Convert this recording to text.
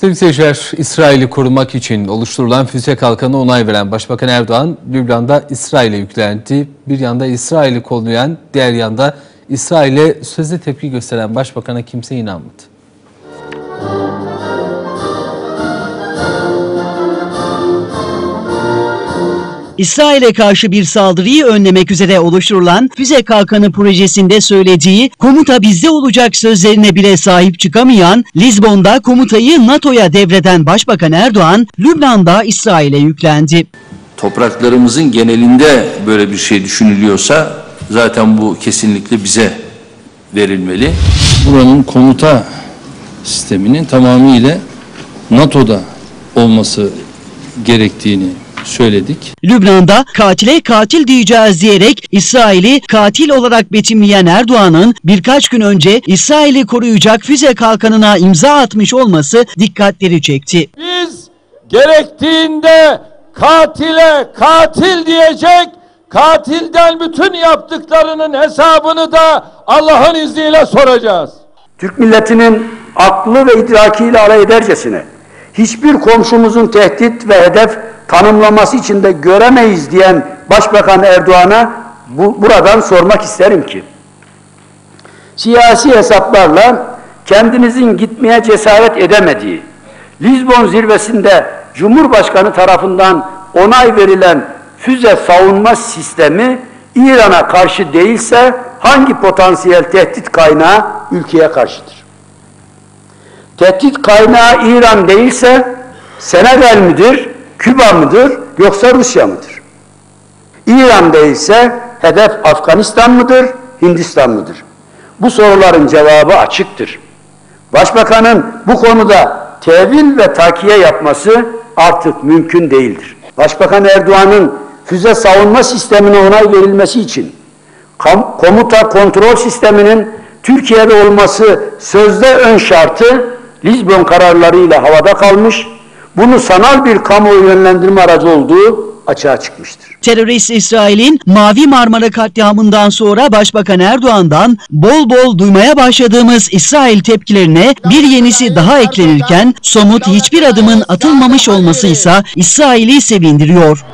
Sevgili seyirciler, İsrail'i korumak için oluşturulan füze kalkanı onay veren Başbakan Erdoğan, Lübnan'da İsrail'e yüklendi. Bir yanda İsrail'i kollayan, diğer yanda İsrail'e sözde tepki gösteren Başbakan'a kimse inanmadı. İsrail'e karşı bir saldırıyı önlemek üzere oluşturulan füze kalkanı projesinde söylediği komuta bizde olacak sözlerine bile sahip çıkamayan Lizbon'da komutayı NATO'ya devreden Başbakan Erdoğan, Lübnan'da İsrail'e yüklendi. topraklarımızın genelinde böyle bir şey düşünülüyorsa zaten bu kesinlikle bize verilmeli. Buranın komuta sisteminin tamamıyla NATO'da olması gerektiğini söyledik. Lübnan'da katile katil diyeceğiz diyerek İsrail'i katil olarak betimleyen Erdoğan'ın birkaç gün önce İsrail'i koruyacak füze kalkanına imza atmış olması dikkatleri çekti. Biz gerektiğinde katile katil diyecek, katilden bütün yaptıklarının hesabını da Allah'ın izniyle soracağız. Türk milletinin aklı ve idrakiyle alay edercesine hiçbir komşumuzun tehdit ve hedef tanımlaması içinde göremeyiz diyen Başbakan Erdoğan'a bu, buradan sormak isterim ki siyasi hesaplarla kendinizin gitmeye cesaret edemediği Lizbon zirvesinde Cumhurbaşkanı tarafından onay verilen füze savunma sistemi İran'a karşı değilse hangi potansiyel tehdit kaynağı ülkeye karşıdır? Tehdit kaynağı İran değilse Senegal midir, Küba mıdır yoksa Rusya mıdır? İran değilse hedef Afganistan mıdır, Hindistan mıdır? Bu soruların cevabı açıktır. Başbakanın bu konuda tevil ve takiye yapması artık mümkün değildir. Başbakan Erdoğan'ın füze savunma sistemine onay verilmesi için komuta kontrol sisteminin Türkiye'de olması sözde ön şartı Lizbon kararlarıyla havada kalmış, bunu sanal bir kamuoyu yönlendirme aracı olduğu açığa çıkmıştır. Terörist İsrail'in Mavi Marmara katliamından sonra Başbakan Erdoğan'dan bol bol duymaya başladığımız İsrail tepkilerine bir yenisi daha eklenirken somut hiçbir adımın atılmamış olması ise İsrail'i sevindiriyor.